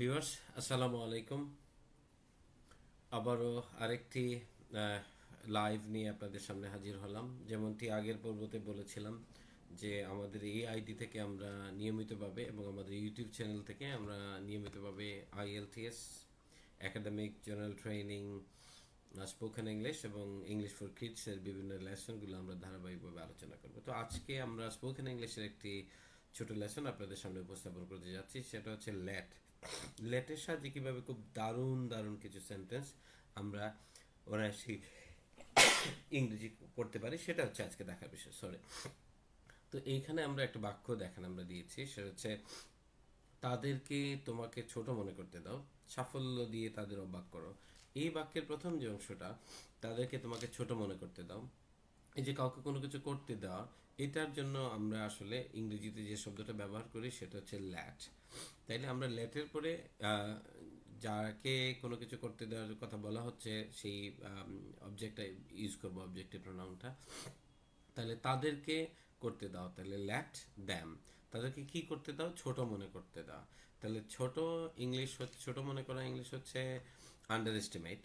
Viewers, আসসালামু আলাইকুম। আবারও আরেকটি লাইভ নিয়ে আপনাদের সামনে হাজির হলাম। যেমনটি আগের পর্বতে বলেছিলাম যে আমাদের এই আইডি থেকে আমরা নিয়মিতভাবে এবং আমাদের ইউটিউব চ্যানেল থেকে আমরা নিয়মিতভাবে IELTS academic general training spoken English এবং ইংলিশ ফর কিডসের বিভিন্ন লেসনগুলো আমরা ধারাবাহিকভাবে আলোচনা করব। তো আজকে আমরা স্পোকেন ইংলিশের একটি ছোট লেসন আপনাদের সামনে উপস্থাপন করতে যাচ্ছি, সেটা হচ্ছে ল্যাট লেটের সাহায্যে কীভাবে খুব দারুণ দারুণ কিছু সেন্টেন্স আমরা অনায়াসি ইংরেজি করতে পারি, সেটা হচ্ছে আজকে দেখার বিষয় সরি তো এইখানে আমরা একটা বাক্য দেখেন আমরা দিয়েছি, সেটা হচ্ছে, তাদেরকে তোমাকে ছোট মনে করতে দাও, সাফল্য দিয়ে তাদের অবাক করো। এই বাক্যের প্রথম যে অংশটা, তাদেরকে তোমাকে ছোট মনে করতে দাও এই যে কাউকে কোনো কিছু করতে দেওয়া, এটার জন্য আমরা আসলে ইংরেজিতে যে শব্দটা ব্যবহার করি সেটা হচ্ছে ল্যাট। তাইলে আমরা ল্যাটের পরে যাকে কোনো কিছু করতে দেওয়ার কথা বলা হচ্ছে, সেই অবজেক্টটা ইউজ করব অবজেক্টিভ প্রোনাউনটা তাহলে তাদেরকে করতে দাও। তাহলে ল্যাট দ্যাম তাদেরকে কি করতে দাও? ছোট মনে করতে দাও। তাহলে ছোট ইংলিশ হচ্ছে, ছোট মনে করা ইংলিশ হচ্ছে আন্ডার এস্টিমেট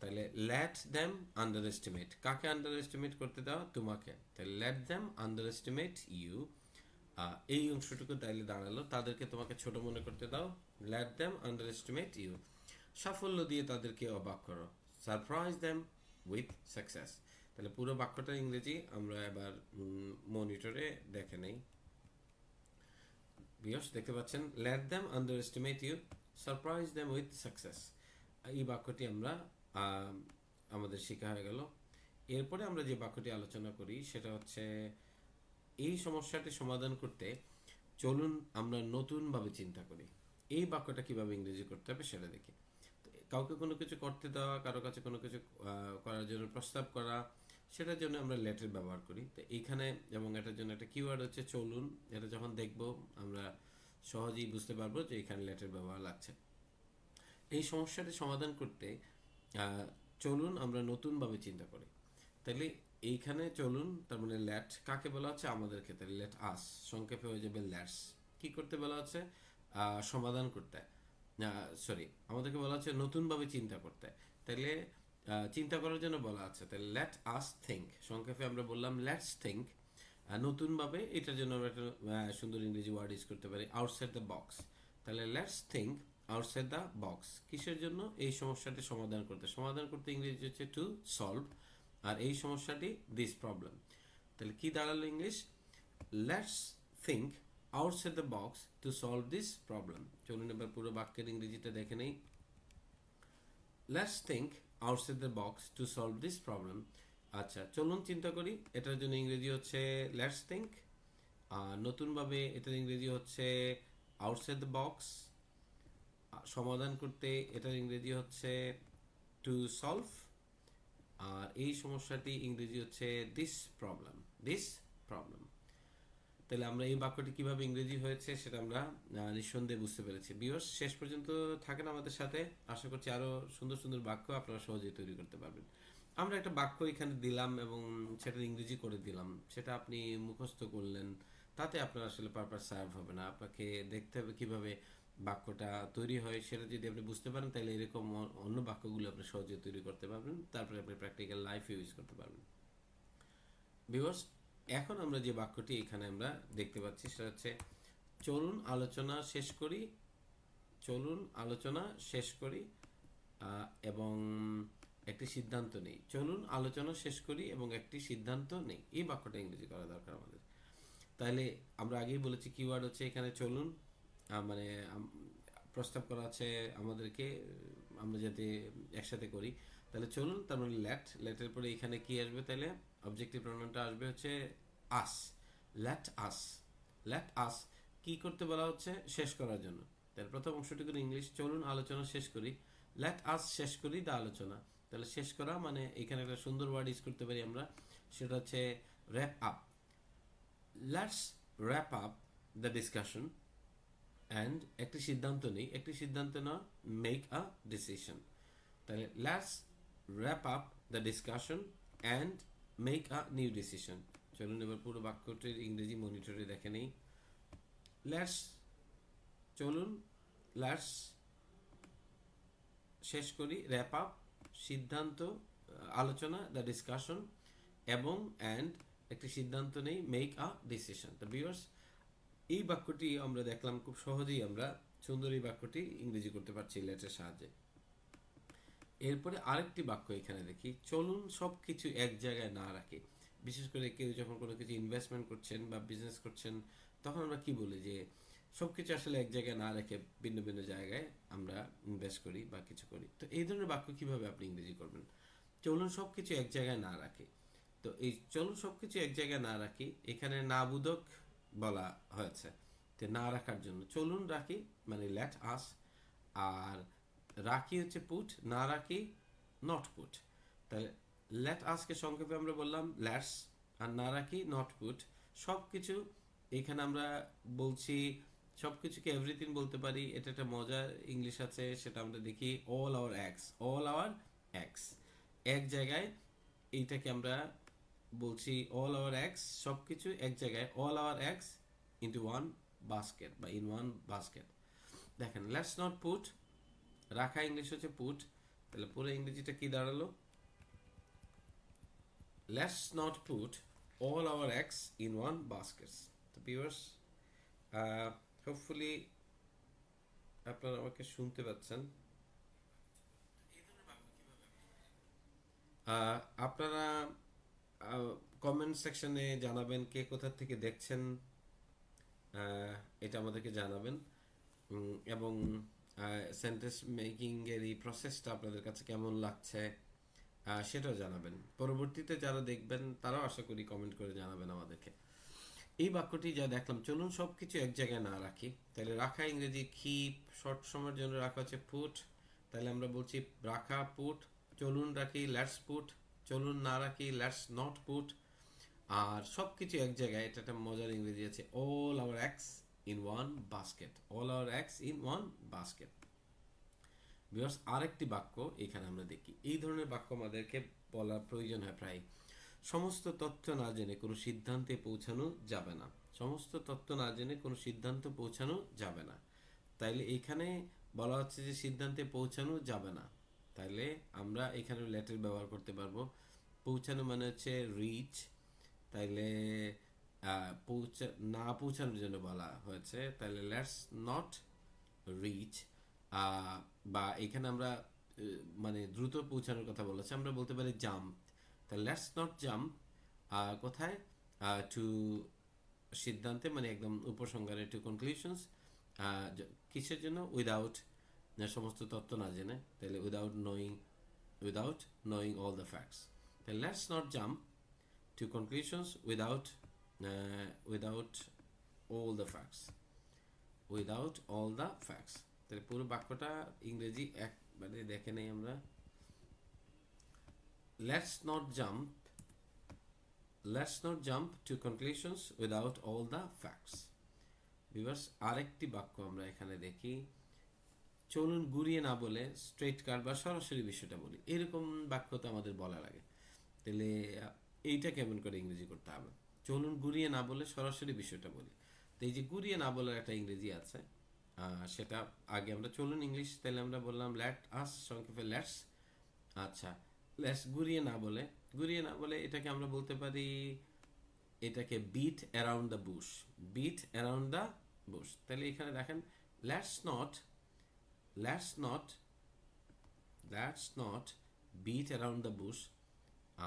তাহলে লেট দ্যাম আন্ডার এস্টিমেট কাকে আন্ডার এস্টিমেট করতে দাও তোমাকে। তাহলে let them underestimate you এই অংশটুকু তাইলে দাঁড়াল। তাদেরকে তোমাকে ছোট মনে করতে দাও। Let them underestimate you সাফল্য দিয়ে তাদেরকে অবাক করো। সারপ্রাইজ দ্যাম উইথ সাকসেস তাহলে পুরো বাক্যটা ইংরেজি। আমরা এবার মনিটরে দেখে নেই। বিয়স, দেখতে পাচ্ছেন? Let them underestimate you surprise them with success এই বাক্যটি আমরা আমাদের শেখা হয়ে গেল। এরপরে আমরা যে বাক্যটি আলোচনা করি, সেটা হচ্ছে, এই সমস্যাটি সমাধান করতে চলুন আমরা নতুনভাবে চিন্তা করি। এই বাক্যটা কীভাবে ইংরেজি করতে হবে সেটা দেখি। কাউকে কোনো কিছু করতে দেওয়া, কারও কাছে কোনো কিছু করার জন্য প্রস্তাব করা, সেটার জন্য আমরা লেটার ব্যবহার করি। তো এইখানে এবং এটার জন্য একটা কিওয়ার্ড হচ্ছে, চলুন, এটা যখন দেখব, আমরা সহজেই বুঝতে পারব যে এখানে লেটার ব্যবহার লাগছে। এই সমস্যাটি সমাধান করতে চলুন আমরা নতুনভাবে চিন্তা করি। তাহলে এইখানে চলুন, তার মানে ল্যাট কাকে বলা হচ্ছে? আমাদের ক্ষেত্রে ল্যাট আস সংক্ষেপে হয়ে যাবে ল্যাটস কি করতে বলা হচ্ছে? সমাধান করতে। সরি আমাদেরকে বলা হচ্ছে নতুনভাবে চিন্তা করতে। তাহলে চিন্তা করার জন্য বলা আছে। তাহলে লেট আস থিঙ্ক সংক্ষেপে আমরা বললাম লেটস থিঙ্ক নতুনভাবে এটার জন্য আমরা একটা সুন্দর ইংরেজি ওয়ার্ড ইউজ করতে পারি আউটসাইড দ্য বক্স তাহলে let's think outside the box কিসের জন্য? এই সমস্যাটি সমাধান করতে। সমাধান করতে ইংরেজি হচ্ছে টু সলভ আর এই সমস্যাটি দিস প্রবলেম তাহলে কি দাঁড়াল English? Let's think outside the box to solve this problem চলুন এবার পুরো বাক্যের ইংরেজিটা দেখে নেই। Let's think outside the box to solve this problem আচ্ছা চলুন চিন্তা করি। এটার জন্য ইংরেজি হচ্ছে লেটস থিঙ্ক আর নতুনভাবে এটার ইংরেজি হচ্ছে আউটসাইড দ্য বক্স সমাধান করতে এটার ইংরেজি হচ্ছে টু সলভ আর এই সমস্যাটি ইংরেজি হচ্ছে দিস প্রবলেম দিস প্রবলেম তাহলে আমরা এই বাক্যটি কীভাবে ইংরেজি হয়েছে সেটা আমরা নিঃসন্দেহে বুঝতে পেরেছি। বিয়স শেষ পর্যন্ত থাকেন আমাদের সাথে। আশা করছি আরও সুন্দর সুন্দর বাক্য আপনারা সহজেই তৈরি করতে পারবেন। আমরা একটা বাক্য এখানে দিলাম এবং সেটা ইংরেজি করে দিলাম। সেটা আপনি মুখস্থ করলেন। তাতে আপনার আসলে পারপাস সার্ভ হবে না। আপনাকে দেখতে হবে কীভাবে বাক্যটা তৈরি হয়, সেটা যদি আপনি বুঝতে পারেন, তাহলে এরকম অন্য বাক্যগুলো আপনি সহজে তৈরি করতে পারবেন। তারপরে আপনি প্র্যাকটিক্যাল লাইফ ইউজ করতে পারবেন। বিকজ এখন আমরা যে বাক্যটি এখানে আমরা দেখতে পাচ্ছি, সেটা হচ্ছে, চলুন আলোচনা শেষ করি, চলুন আলোচনা শেষ করি এবং একটি সিদ্ধান্ত নেই। চলুন আলোচনা শেষ করি এবং একটি সিদ্ধান্ত নেই। এই বাক্যটা ইংরেজি করা দরকার আমাদের। তাহলে আমরা আগেই বলেছি কিওয়ার্ড হচ্ছে এখানে চলুন মানে প্রস্তাব করা আছে আমাদেরকে আমরা যাতে একসাথে করি। তাহলে চলুন, তার মানে ল্যাট ল্যাটের পরে এখানে কি আসবে তাহলে? অবজেক্টিভ প্রোনাউনটা আসবে হচ্ছে আস ল্যাট আস ল্যাট আস কি করতে বলা হচ্ছে? শেষ করার জন্য। তাহলে প্রথম অংশটি অংশটুকু ইংলিশ চলুন আলোচনা শেষ করি। ল্যাট আস শেষ করি দা আলোচনা। তাহলে শেষ করা মানে এখানে একটা সুন্দর ওয়ার্ড ইউজ করতে পারি আমরা। সেটা হচ্ছে wrap up let's wrap up the discussion and একটি সিদ্ধান্ত নেই, একটি সিদ্ধান্ত না মেক আ ডিসিশন তাহলে let's wrap up the discussion and make a new decision চলুন এবার পুরো বাক্যটির ইংরেজি মনিটরে দেখে নেই। লেটস চলুন লেটস শেষ করি র্যাপ আপ সিদ্ধান্ত, আলোচনা দ্য ডিসকাশন এবং অ্যান্ড একটি সিদ্ধান্ত নেই মেক আ ডিসিশন তো ভিউয়ার্স এই বাক্যটি আমরা দেখলাম খুব সহজেই আমরা। সুন্দর এই বাক্যটি ইংরেজি করতে পারছি লেটের সাহায্যে। এরপরে আরেকটি বাক্য এখানে দেখি। চলুন সব কিছু এক জায়গায় না রাখে। বিশেষ করে কেউ যখন কোনো কিছু ইনভেস্টমেন্ট করছেন বা বিজনেস করছেন, তখন আমরা কি বলি যে সব কিছু আসলে এক জায়গায় না রেখে ভিন্ন ভিন্ন জায়গায় আমরা ইনভেস্ট করি বা কিছু করি। তো এই ধরনের বাক্য কীভাবে আপনি ইংরেজি করবেন? চলুন সব কিছু এক জায়গায় না রাখে। তো এই চলুন সব কিছু এক জায়গায় না রাখি, এখানে না বুধক বলা হয়েছে। তো না রাখার জন্য। চলুন রাখি মানে লেট আস আর রাখি হচ্ছে পুট না রাখি নট পুট তাহলে লেট আজকে সংক্ষেপে আমরা বললাম লেটস আর না রাখি নট পুট সব কিছু এখানে আমরা বলছি সব কিছুকে এভরিথিং বলতে পারি। এটা একটা মজার ইংলিশ আছে, সেটা আমরা দেখি all our eggs all our eggs এক জায়গায় এইটাকে আমরা বলছি অল আওয়ার এক্স সব কিছু এক জায়গায় all our eggs into one basket বা ইন ওয়ান বাস্কেট দেখেন লেটস নট পুট রাখা ইংলিশ হচ্ছে পুট তাহলে পুরো ইংরেজিটা কি দাঁড়াল? Let's not put all our eggs in one basket তো ভিউয়ার্স হোপফুলি আপনারা আমাকে শুনতে পাচ্ছেন। আপনারা কমেন্ট সেকশনে জানাবেন কে কোথা থেকে দেখছেন এটা আমাদেরকে জানাবেন। এবং সেন্টেন্স মেকিংয়ের এই প্রসেসটা আপনাদের কাছে কেমন লাগছে সেটাও জানাবেন। পরবর্তীতে যারা দেখবেন, তারাও আশা করি কমেন্ট করে জানাবেন আমাদেরকে। এই বাক্যটি যা দেখলাম, চলুন সব কিছু এক জায়গায় না রাখি। তাহলে রাখা ইংরেজি কিপ শর্ট সময়ের জন্য রাখা হচ্ছে পুট তাহলে আমরা বলছি রাখা পুট চলুন রাখি লেটস পুট চলুন না রাখি লেটস নট পুট আর সব কিছু এক জায়গায়, এটা একটা মজার ইংরেজি আছে all our eggs in one basket all our eggs in one basket because আরেকটি বাক্য এখানে আমরা দেখি। এই ধরনের বাক্য আমাদেরকে বলার প্রয়োজন হয় প্রায়। সমস্ত তথ্য না জেনে কোনো সিদ্ধান্তে পৌঁছানো যাবে না। সমস্ত তথ্য না জেনে কোনো সিদ্ধান্ত পৌঁছানো যাবে না। তাইলে এখানে বলা হচ্ছে যে সিদ্ধান্তে পৌঁছানো যাবে না। তাইলে আমরা এখানে লেটার ব্যবহার করতে পারব। পৌঁছানো মানে হচ্ছে রিচ তাইলে পৌঁছা, না পৌঁছানোর জন্য বলা হয়েছে। তাহলে লেটস নট রিচ বা এখানে আমরা মানে দ্রুত পৌঁছানোর কথা বলেছে। আমরা বলতে পারি জাম্প তাহলে লেটস নট জাম্প কোথায়? টু সিদ্ধান্তে মানে একদম উপসংহারে টু কনক্লুশনস কিসের জন্য? উইদাউট সমস্ত তত্ত্ব না জেনে তাহলে without knowing without knowing all the facts তাহলে let's not jump to without uh, without all the facts. Without all the facts. তাহলে পুরো বাক্যটা ইংরেজি একবারে দেখে নেই আমরা। Let's not jump let's not jump to conclusions without all the facts viewers আরেকটি বাক্য আমরা এখানে দেখি। চলুন গুড়িয়ে না বলে স্ট্রেট কাট বা সরাসরি বিষয়টা বলি। এরকম বাক্য তো আমাদের বলা লাগে তাহলে, এইটা কেমন করে ইংরেজি করতে হবে? চলুন গুড়িয়ে না বলে সরাসরি বিষয়টা বলি। তো এই যে গুড়িয়ে না বলার একটা ইংরেজি আছে সেটা আগে আমরা চলুন ইংলিশ তাহলে আমরা বললাম ল্যাট আস সংক্ষেপে ল্যাটস আচ্ছা ল্যাটস গুড়িয়ে না বলে গুড়িয়ে না বলে এটাকে আমরা বলতে পারি, এটাকে beat around the bush beat around the bush তাহলে এখানে দেখেন let's not let's not let's not beat around the bush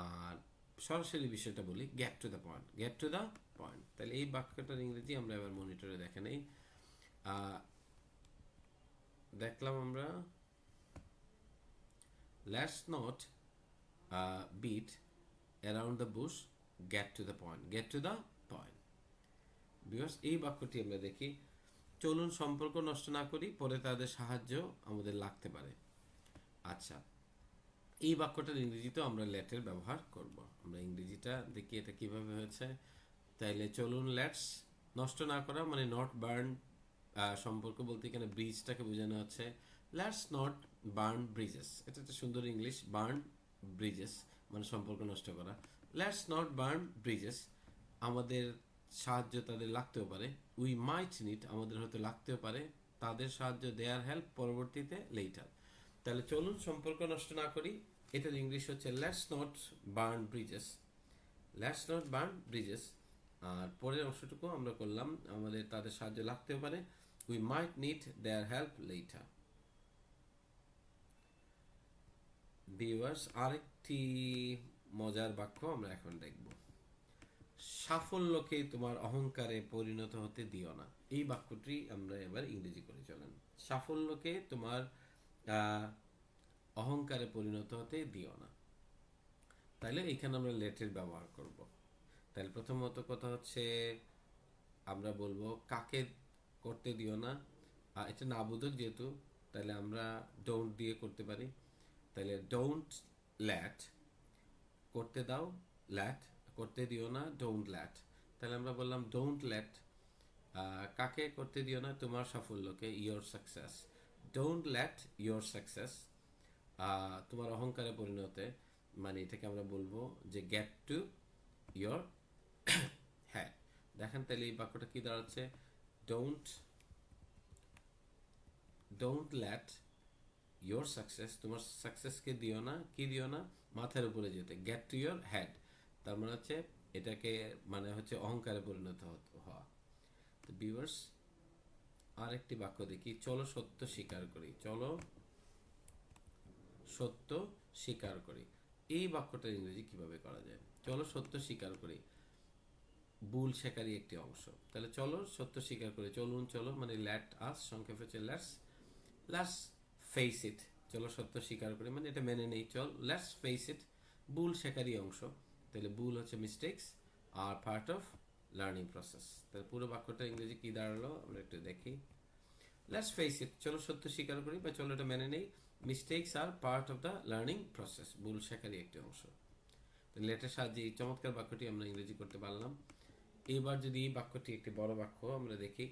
আর সরাসরি বিষয়টা বলি get to the point get to the point তাহলে এই বাক্যটার ইংরেজি আমরা এবার মনিটরে দেখে নেই। দেখলাম আমরা let's not beat around the bush get to the point get to the point because এই বাক্যটি আমরা দেখি চলুন সম্পর্ক নষ্ট না করি, পরে তাদের সাহায্য আমাদের লাগতে পারে। আচ্ছা এই বাক্যটার ইংরেজিতেও আমরা লেটের ব্যবহার করব। আমরা ইংরেজিটা দেখি এটা কীভাবে হয়েছে। তাইলে চলুন লেটস, নষ্ট না করা মানে নট বার্ন সম্পর্ক বলতে এখানে ব্রিজটাকে বোঝানো হচ্ছে। লেটস নট বার্ন ব্রিজেস এটা একটা সুন্দর ইংলিশ বার্ন ব্রিজেস মানে সম্পর্ক নষ্ট করা। লেটস নট বার্ন ব্রিজেস আমাদের সাহায্য তাদের লাগতেও পারে। উই মাইট নিট আমাদের হয়তো লাগতেও পারে, তাদের সাহায্য দেয়ার হেল্প পরবর্তীতে লেটার তাহলে চলুন সম্পর্ক নষ্ট না করি। এটার ইংলিশ হচ্ছে let's not burn bridges let's not burn bridges আর পরের অংশটুকু আমরা করলাম, আমাদের তাদের সাহায্য লাগতেও পারে। We might need their help later viewers আরেকটি মজার বাক্য আমরা এখন দেখব। সাফল্যকে তোমার অহংকারে পরিণত হতে দিও না। এই বাক্যটি আমরা এবার ইংরেজি করে চলেন। সাফল্যকে তোমার অহংকারে পরিণত হতে দিও না। তাইলে এখানে আমরা লেটের ব্যবহার করব। তাহলে প্রথমত কথা হচ্ছে, আমরা বলব কাকে করতে দিও না। এটা না বোধক যেহেতু তাহলে আমরা ডোন্ট দিয়ে করতে পারি। তাহলে ডোন্ট ল্যাট করতে দাও ল্যাট করতে দিও না ডোন্ট ল্যাট তাহলে আমরা বললাম ডোন্ট ল্যাট কাকে করতে দিও না? তোমার সাফল্যকে your success don't let your success তোমার অহংকারে পরিণতে মানে এটাকে আমরা বলব যে গেট টু ইয়োর হ্যাঁ দেখেন তাহলে এই বাক্যটা কি দাঁড়াচ্ছে? Don't don't let your success তোমার সাকসেসকে দিও না, কি দিও না? মাথার উপরে যেতে। গেট টু ইয়োর হেড তার মানে হচ্ছে এটাকে মানে হচ্ছে অহংকারে পরিণত হওয়া। তো ভিউয়ার্স আরেকটি বাক্য দেখি, চলো সত্য স্বীকার করি, চলো সত্য স্বীকার করি। এই বাক্যটা ইংরেজি কীভাবে করা যায়? চলো সত্য স্বীকার করি। বুল শেখারই একটি অংশ। তাহলে চলো সত্য স্বীকার করি, চলুন চলো মানে ল্যাট আস সংক্ষেপে হচ্ছে লেটস লেটস ফেস ইট চলো সত্য স্বীকার করি মানে এটা মেনে নেই, চল লেটস ফেস ইট বুল শেখারই অংশ। তাহলে বুল হচ্ছে mistakes are part of learning process তাহলে পুরো বাক্যটা ইংরেজি কি দাঁড়াল? আমরা একটু দেখি। লেটস ফেস ইট চলো সত্য স্বীকার করি বা চলো এটা মেনে নেই। Mistakes are part of the learning process ভুল শেখারই একটি অংশ। লেটের সাহায্যে এই চমৎকার বাক্যটি আমরা ইংরেজি করতে পারলাম। এবার যদি এই বাক্যটি একটি বড় বাক্য, আমরা দেখি,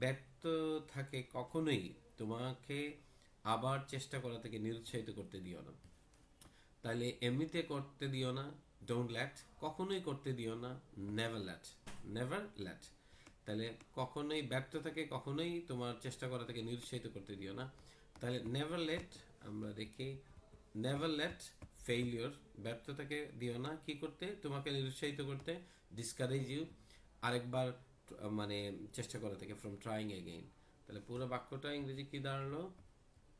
ব্যর্থ থাকে কখনোই তোমাকে আবার চেষ্টা করা থেকে নিরুৎসাহিত করতে দিও না। তাহলে এমনিতে করতে দিও না ডোন্ট ল্যাট কখনোই করতে দিও না নেভার ল্যাট নেভার ল্যাট তাহলে কখনোই ব্যর্থ থাকে কখনোই তোমার চেষ্টা করা থেকে নিরুৎসাহিত করতে দিও না। তাহলে নেভার লেট আমরা দেখি নেভার লেট ফেইলিওর ব্যর্থতাকে দিও না, কি করতে? তোমাকে নিরুৎসাহিত করতে ডিসকারেজ ইউ আরেকবার মানে চেষ্টা করা থেকে ফ্রম ট্রাইং এগেইন তাহলে পুরো বাক্যটা ইংরেজি কি দাঁড়াল?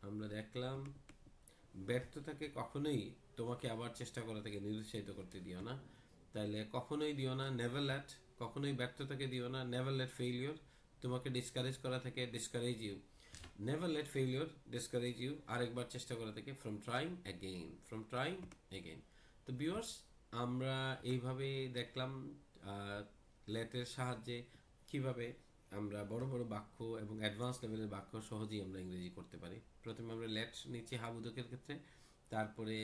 আমরা দেখলাম ব্যর্থতাকে কখনোই তোমাকে আবার চেষ্টা করা থেকে নিরুৎসাহিত করতে দিও না। তাহলে কখনোই দিও না নেভার ল্যাট কখনোই ব্যর্থতাকে দিও না নেভার লেট ফেইলিওর তোমাকে ডিসকারেজ করা থেকে discourage you never let failure discourage you আরেকবার চেষ্টা করা থেকে from trying again from trying again তো ভিউয়ার্স আমরা এইভাবে দেখলাম লেটের সাহায্যে কীভাবে আমরা বড় বড় বাক্য এবং অ্যাডভান্স লেভেলের বাক্য সহজেই আমরা ইংরেজি করতে পারি। প্রথমে আমরা লেট নিচ্ছি হাবুদকের ক্ষেত্রে, তারপরে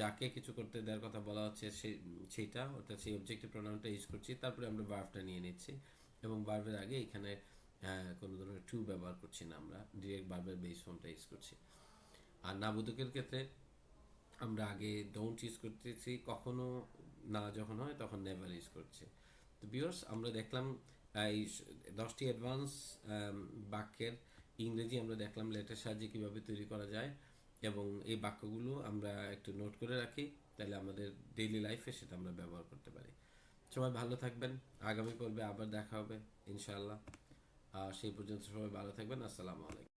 যাকে কিছু করতে দেওয়ার কথা বলা হচ্ছে সেই সেইটা অর্থাৎ সেই অবজেক্টিভ প্রোনাউনটা ইউজ করছি। তারপরে আমরা ভার্বটা নিয়ে নিচ্ছি। এবং ভার্বের আগে এখানে কোনো ধরনের টু ব্যবহার করছি না আমরা। ডিরেক্ট ভার্বের বেস ফর্মটা ইউজ করছি। আর নাবুদকের ক্ষেত্রে আমরা আগে ডোন্ট ইউজ করতেছি, কখনো না যখন হয় তখন নেভার ইউজ করছি। তো বিয়র্স আমরা দেখলাম এই দশটি অ্যাডভান্স বাক্যের ইংরেজি আমরা দেখলাম লেটের সাহায্যে কীভাবে তৈরি করা যায়। এবং এই বাক্যগুলো আমরা একটু নোট করে রাখি, তাহলে আমাদের ডেইলি লাইফে সেটা আমরা ব্যবহার করতে পারি। সবাই ভালো থাকবেন, আগামী পর্বে আবার দেখা হবে, ইনশাআল্লাহ। আর সেই পর্যন্ত সবাই ভালো থাকবেন, আসসালামু আলাইকুম।